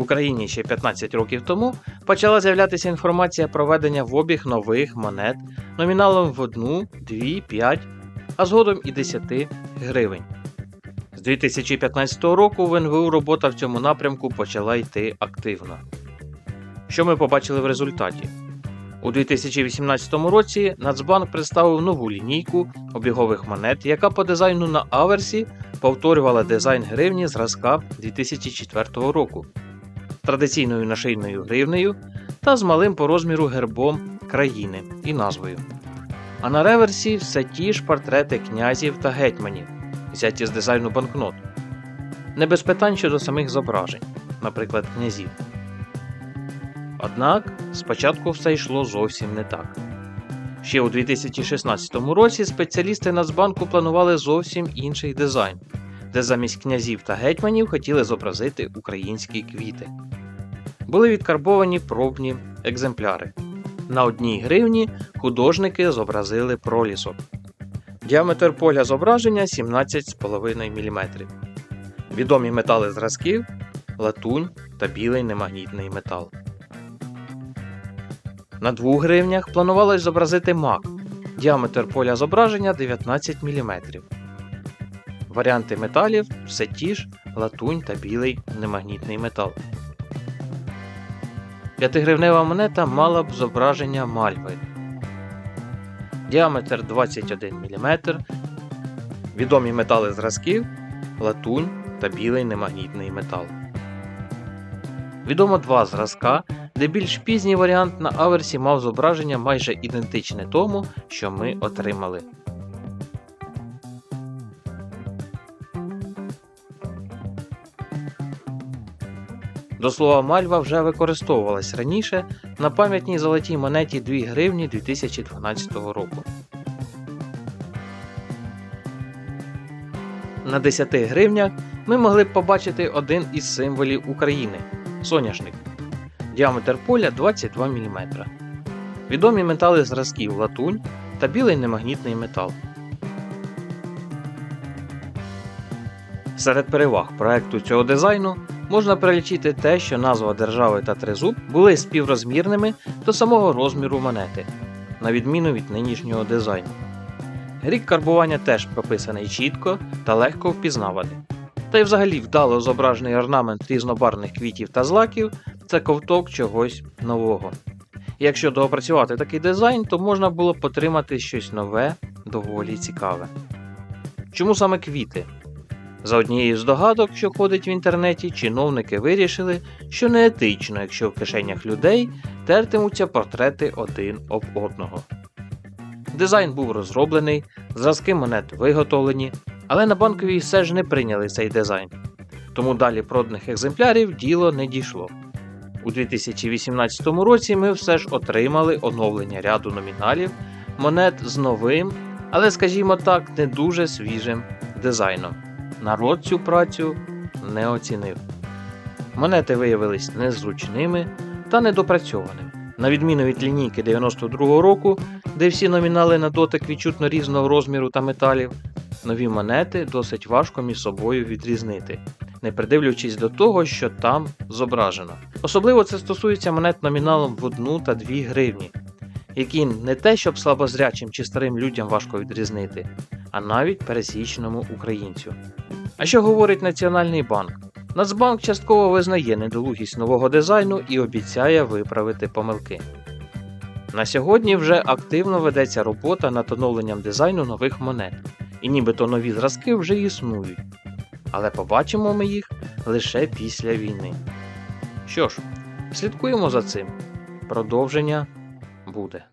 Україні ще 15 років тому почала з'являтися інформація про введення в обіг нових монет номіналом в 1, 2, 5, а згодом і 10 гривень. З 2015 року в НВУ робота в цьому напрямку почала йти активно. Що ми побачили в результаті? У 2018 році Нацбанк представив нову лінійку обігових монет, яка по дизайну на аверсі повторювала дизайн гривні зразка 2004 року традиційною нашийною гривнею та з малим по розміру гербом країни і назвою. А на реверсі все ті ж портрети князів та гетьманів, взяті з дизайну банкнот. Не без питань щодо самих зображень, наприклад, князів. Однак спочатку все йшло зовсім не так. Ще у 2016 році спеціалісти Нацбанку планували зовсім інший дизайн, де замість князів та гетьманів хотіли зобразити українські квіти. Були відкарбовані пробні екземпляри. На одній гривні художники зобразили пролісок. Діаметр поля зображення 17,5 мм. Відомі метали зразків латунь та білий немагнітний метал. На 2 гривнях планувалось зобразити мак. Діаметр поля зображення 19 мм. Варіанти металів все ті ж латунь та білий немагнітний метал. 5-гривнева монета мала б зображення мальви. Діаметр 21 мм. Відомі метали зразків латунь та білий немагнітний метал. Відомо два зразка, де більш пізній варіант на аверсі мав зображення майже ідентичне тому, що ми отримали. До слова, мальва вже використовувалась раніше на пам'ятній золотій монеті 2 гривні 2012 року. На 10 гривнях ми могли б побачити один із символів України соняшник. Діаметр поля 22 мм. Відомі метали зразків латунь та білий немагнітний метал. Серед переваг проекту цього дизайну можна перелічити те, що назва держави та тризуб були співрозмірними до самого розміру монети, на відміну від нинішнього дизайну. Рік карбування теж прописаний чітко та легко впізнаваний. Та й взагалі вдало зображений орнамент різнобарвних квітів та злаків це ковток чогось нового. Якщо доопрацювати такий дизайн, то можна було б отримати щось нове, доволі цікаве. Чому саме квіти? За однією з догадок, що ходить в інтернеті, чиновники вирішили, що неетично, якщо в кишенях людей тертимуться портрети один об одного. Дизайн був розроблений, зразки монет виготовлені, але на банковій все ж не прийняли цей дизайн. Тому далі проданих екземплярів діло не дійшло. У 2018 році ми все ж отримали оновлення ряду номіналів монет з новим, але, скажімо так, не дуже свіжим дизайном. Народ цю працю не оцінив. Монети виявились незручними та недопрацьованими. На відміну від лінійки 92-го року, де всі номінали на дотик відчутно різного розміру та металів, нові монети досить важко між собою відрізнити, не придивлюючись до того, що там зображено. Особливо це стосується монет номіналом в 1 та 2 гривні, які не те, щоб слабозрячим чи старим людям важко відрізнити, а навіть пересічному українцю. А що говорить Національний банк? Нацбанк частково визнає недолугість нового дизайну і обіцяє виправити помилки. На сьогодні вже активно ведеться робота над оновленням дизайну нових монет, і нібито нові зразки вже існують. Але побачимо ми їх лише після війни. Що ж, слідкуємо за цим. Продовження буде.